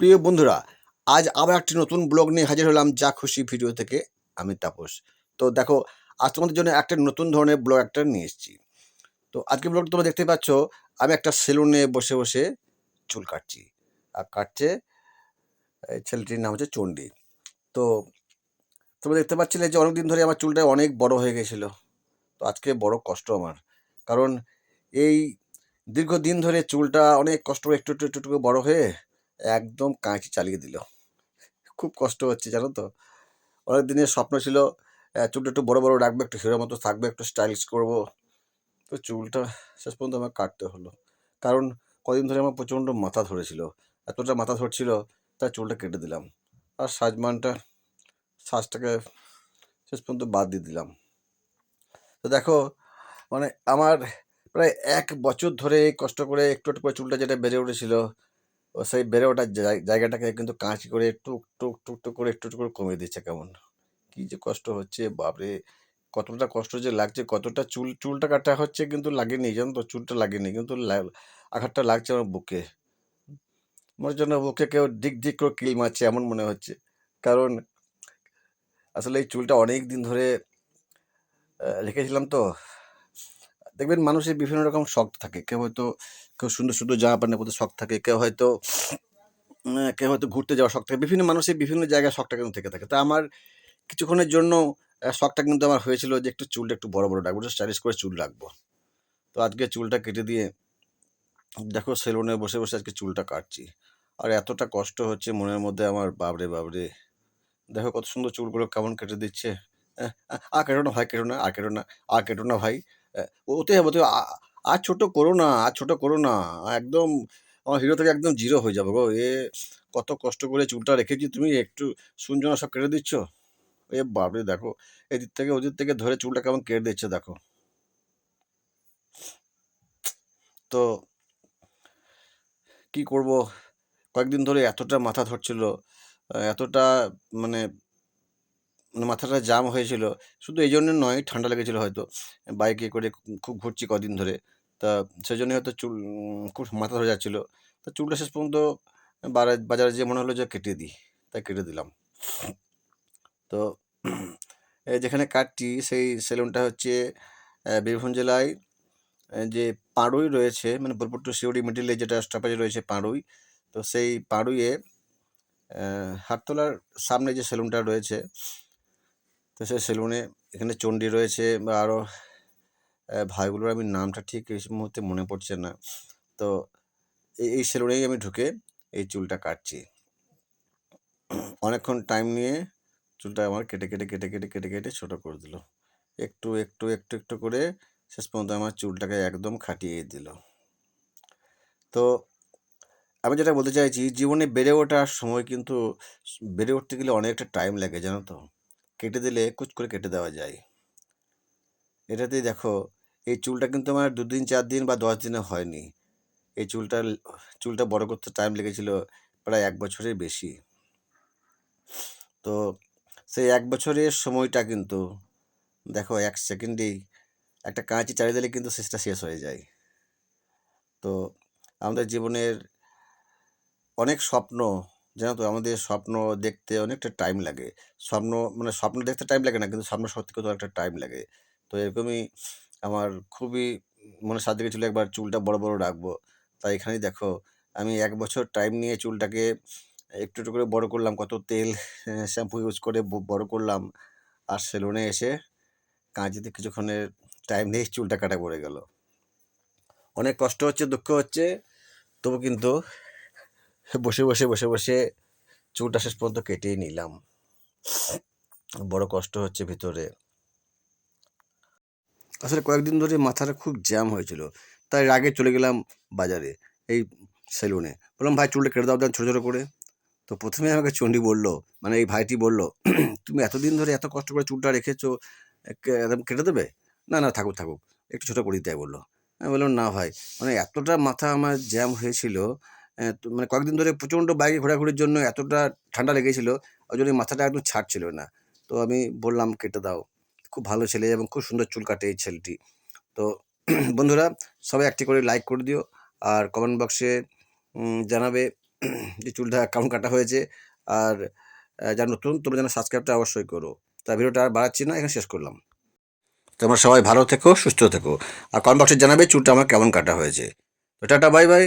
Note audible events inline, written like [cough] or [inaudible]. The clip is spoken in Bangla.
প্রিয় বন্ধুরা আজ আবার একটি নতুন ব্লগ নিয়ে হাজির হলাম যা খুশি ভিডিও থেকে আমি তাপস তো দেখো আজ তোমাদের জন্য একটা নতুন ধরনের ব্লগ একটা নিয়ে এসেছি তো আজকে ব্লগ তোমরা দেখতে পাচ্ছ আমি একটা সেলুনে বসে বসে চুল কাটছি আর কাটছে ছেলেটির নাম হচ্ছে চণ্ডী তো তোমরা দেখতে পাচ্ছিলে যে অনেকদিন ধরে আমার চুলটা অনেক বড় হয়ে গেছিল তো আজকে বড় কষ্ট আমার কারণ এই দীর্ঘদিন ধরে চুলটা অনেক কষ্ট একটু একটু একটু বড় হয়ে একদম কাঁচি চালিয়ে দিল। খুব কষ্ট হচ্ছে, জানো তো? অনেক দিনের স্বপ্ন ছিল চুলটা একটু বড় বড় রাখবে, একটু হিরোর মতো থাকবে, একটু স্টাইলিশ করব। তো চুলটা শেষ পর্যন্ত আমার কাটতে হলো। কারণ কদিন ধরে আমার প্রচণ্ড মাথা ধরেছিল। এতটা মাথা ধরছিল, তাই চুলটা কেটে দিলাম। আর সাজমানটা, সাজটাকে শেষ পর্যন্ত বাদ দিয়ে দিলাম। তো দেখো মানে আমার প্রায় এক বছর ধরে কষ্ট করে একটু একটু করে চুলটা যেটা বেড়ে উঠেছিল ও সেই বেড়ে ওঠার জায়- জায়গাটাকে কিন্তু কাঁচি করে টুক টুক টুক টুক করে একটু একটু করে কমিয়ে দিচ্ছে কেমন। কি যে কষ্ট হচ্ছে, বাপরে! কতটা কষ্ট যে লাগছে, কতটা চুল, চুলটা কাটা হচ্ছে কিন্তু লাগেনি, জানো তো? চুলটা লাগেনি কিন্তু আঘাতটা লাগছে আমার বুকে। মনে জন্য বুকে কেউ দিক দিক করে কিল মারছে এমন মনে হচ্ছে। কারণ আসলে এই চুলটা অনেক দিন ধরে রেখেছিলাম তো। দেখবেন মানুষের বিভিন্ন রকম শখ থাকে। কেউ হয়তো, কেউ সুন্দর সুন্দর জামা প্যান্টের প্রতি শখ থাকে, কেউ হয়তো কেউ হয়তো ঘুরতে যাওয়ার শখ থাকে। বিভিন্ন মানুষের বিভিন্ন জায়গায় শখটা কিন্তু থেকে থাকে। তা আমার কিছুক্ষণের জন্য শখটা কিন্তু আমার হয়েছিল যে একটু চুলটা একটু বড় বড় রাখব স্টাইলিশ করে চুল রাখব। তো আজকে চুলটা কেটে দিয়ে, দেখো সেলুনে বসে বসে আজকে চুলটা কাটছি। আর এতটা কষ্ট হচ্ছে মনের মধ্যে আমার বাবরে বাবরে দেখো কত সুন্দর চুলগুলো কেমন কেটে দিচ্ছে। আর কেটো না ভাই, কেটো না আর কেটো না আর কেটো না ভাই। ওতে হবে তো আর ছোট করো না, আর ছোট করো না। একদম আমার হিরো থেকে একদম জিরো হয়ে যাবে গো। এ, কত কষ্ট করে চুলটা রেখেছি, তুমি একটু শুনছো না সব কেটে দিচ্ছ? এ বাবরে দেখো, এদিক থেকে ওদিক থেকে ধরে চুলটা কেমন কেটে দিচ্ছে, দেখো। তো কি করব? কয়েকদিন ধরে এতটা মাথা ধরছিল, এতটা মানে মানে মাথাটা জাম হয়েছিল। শুধু এই জন্য নয় ঠান্ডা লেগেছিল হয়তো। বাইকে করে খুব ঘুরছি কদিন ধরে। তা সেই জন্য হয়তো চুল খুব মাথা ধরে যাচ্ছিল। তা চুলটা শেষ পর্যন্ত বাজারে যে মনে হলো যে কেটে দিই। তাই কেটে দিলাম। তো যেখানে কাটছি সেই সেলুনটা হচ্ছে বীরভূম জেলায়। যে পাড়ুই রয়েছে মানে বোলপুর টু সিওড়ি মিডিলে যেটা স্টপেজ রয়েছে পাড়ুই। তো সেই পাড়ুইয়ে আহ, হাটতলার সামনে যে সেলুনটা রয়েছে তো সেই সেলুনে এখানে চণ্ডী রয়েছে বা আরও ভাইগুলোর আমি নামটা ঠিক এই মুহূর্তে মনে পড়ছে না। তো এই এই সেলুনেই আমি ঢুকে এই চুলটা কাটছি। অনেকক্ষণ টাইম নিয়ে চুলটা আমার কেটে কেটে কেটে কেটে কেটে কেটে ছোটো করে দিল। একটু একটু একটু একটু করে শেষ পর্যন্ত আমার চুলটাকে একদম খাটিয়ে দিল। তো আমি যেটা বলতে চাইছি, জীবনে বেড়ে ওঠার সময় কিন্তু বেড়ে উঠতে গেলে অনেকটা টাইম লাগে, জানো তো? কেটে দিলে কুচ করে কেটে দেওয়া যায়। এটাতেই দেখো, এই চুলটা কিন্তু আমার দুদিন, চার দিন বা দশ দিনে হয়নি। এই চুলটা চুলটা বড় করতে টাইম লেগেছিল প্রায় এক বছরের বেশি। তো সেই এক বছরের সময়টা কিন্তু দেখো, এক সেকেন্ডেই একটা কাঁচি চালিয়ে দিলে কিন্তু শেষটা শেষ হয়ে যায়। তো আমাদের জীবনের অনেক স্বপ্ন জানো তো? আমাদের স্বপ্ন দেখতে অনেকটা টাইম লাগে। স্বপ্ন মানে স্বপ্ন দেখতে টাইম লাগে না, কিন্তু স্বপ্ন সত্যি করতে একটা টাইম লাগে। তো এরকমই আমার খুবই মনে সাথে ছিল একবার চুলটা বড় বড় রাখব। তাই এখানেই দেখো, আমি এক বছর টাইম নিয়ে চুলটাকে একটু একটু করে বড় করলাম। কত তেল শ্যাম্পু ইউজ করে বড় করলাম। আর সেলুনে এসে কাঁচিতে কিছুক্ষণের টাইম নিয়ে চুলটা কাটা পড়ে গেল। অনেক কষ্ট হচ্ছে, দুঃখ হচ্ছে, তবু কিন্তু [laughs] বসে বসে বসে বসে চুলটা শেষ পর্যন্ত কেটেই নিলাম। বড় কষ্ট হচ্ছে ভিতরে। আসলে কয়েকদিন ধরে মাথাটা খুব জ্যাম হয়েছিল, তাই রাগে চলে গেলাম বাজারে, এই সেলুনে। বললাম, ভাই, চুলটা কেটে দাও দেন ছোটো ছোটো করে। তো প্রথমে আমাকে চণ্ডী বলল মানে এই ভাইটি বলল, [clears throat] তুমি এতদিন ধরে এত কষ্ট করে চুলটা রেখেছো, একে- একদম কেটে দেবে? না না, থাকুক থাকুক, একটু ছোটো করে দিতে বলল। আমি বললাম, না, ভাই মানে এতটা মাথা আমার জ্যাম হয়েছিল মানে কয়েকদিন ধরে প্রচণ্ড বাইকে ঘোরাঘুরির জন্য এতটা ঠান্ডা লেগেছিল, ওই জন্য মাথাটা একদম ছাড়ছিল না। তো আমি বললাম, কেটে দাও। খুব ভালো ছেলে এবং খুব সুন্দর চুল কাটে এই ছেলেটি। তো [clears throat] বন্ধুরা, সবাই একটি করে লাইক করে দিও আর কমেন্ট বক্সে জানাবে [clears throat] যে চুলটা কেমন কাটা হয়েছে আর যারা নতুন, তোমরা যেন সাবস্ক্রাইবটা অবশ্যই করো। তা ভিডিওটা আর বাড়াচ্ছি না, এখানে শেষ করলাম। তোমরা সবাই ভালো থেকো, সুস্থ থেকো। আর কমেন্ট বক্সে জানাবে চুলটা আমার কেমন কাটা হয়েছে। তো টাটা, বাই বাই।